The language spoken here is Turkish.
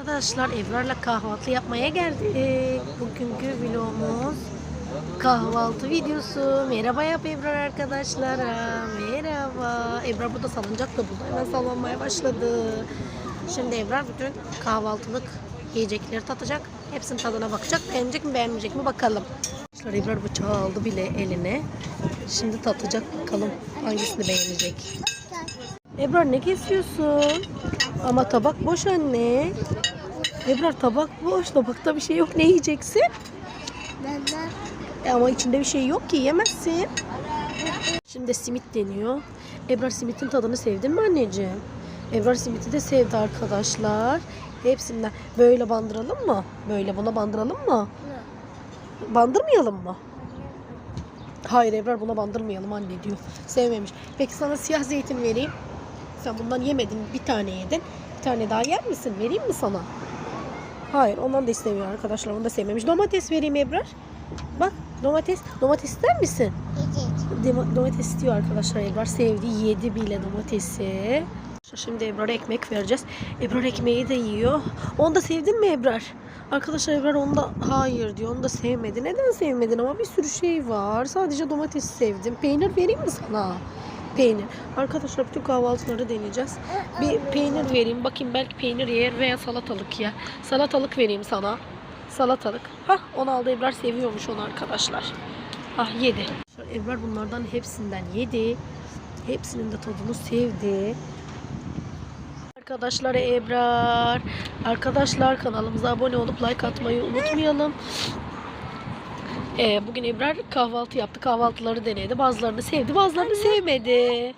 Arkadaşlar Ebrar'la kahvaltı yapmaya geldik. Bugünkü vlogumuz kahvaltı videosu. Merhaba yap Ebrar arkadaşlara. Merhaba. Ebrar burada salıncak da buldu. Hemen sallanmaya başladı. Şimdi Ebrar bütün kahvaltılık yiyecekleri tatacak. Hepsinin tadına bakacak. Beğenecek mi beğenmeyecek mi bakalım. Arkadaşlar Ebrar bıçağı aldı bile eline. Şimdi tatacak bakalım hangisini beğenecek. Ebrar ne kesiyorsun? Ama tabak boş anne. Ebrar tabak boş. Tabakta bir şey yok. Ne yiyeceksin? Neden? E ama içinde bir şey yok ki yemezsin. Şimdi simit deniyor. Ebrar simitin tadını sevdin mi anneciğim? Ebrar simiti de sevdi arkadaşlar. Hepsinden. Böyle bandıralım mı? Böyle buna bandıralım mı? Bandırmayalım mı? Hayır Ebrar buna bandırmayalım anne diyor. Sevmemiş. Peki sana siyah zeytin vereyim. Sen bundan yemedin. Bir tane yedin. Bir tane daha yer misin? Vereyim mi sana? Hayır ondan da istemiyor arkadaşlar. Onu da sevmemiş. Domates vereyim Ebrar. Bak domates. Domates ister misin? Evet. Domates istiyor arkadaşlar Ebrar. Sevdi. Yedi bile domatesi. Şimdi Ebrar'a ekmek vereceğiz. Ebrar ekmeği de yiyor. Onu da sevdin mi Ebrar? Arkadaşlar Ebrar onu da hayır diyor. Onu da sevmedi. Neden sevmedin ama bir sürü şey var. Sadece domates sevdim. Peynir vereyim mi sana? Peynir. Arkadaşlar bütün kahvaltıları deneyeceğiz. Bir peynir vereyim. Bakayım belki peynir yer veya salatalık yer. Salatalık vereyim sana. Salatalık. Hah onu aldı Ebrar seviyormuş onu arkadaşlar. Ah yedi. Ebrar bunlardan hepsinden yedi. Hepsinin de tadını sevdi. Arkadaşlar Ebrar. Arkadaşlar kanalımıza abone olup like atmayı unutmayalım. Ee, bugün Ebrar kahvaltı yaptı. Kahvaltıları denedi. Bazılarını sevdi, bazılarını sevmedi.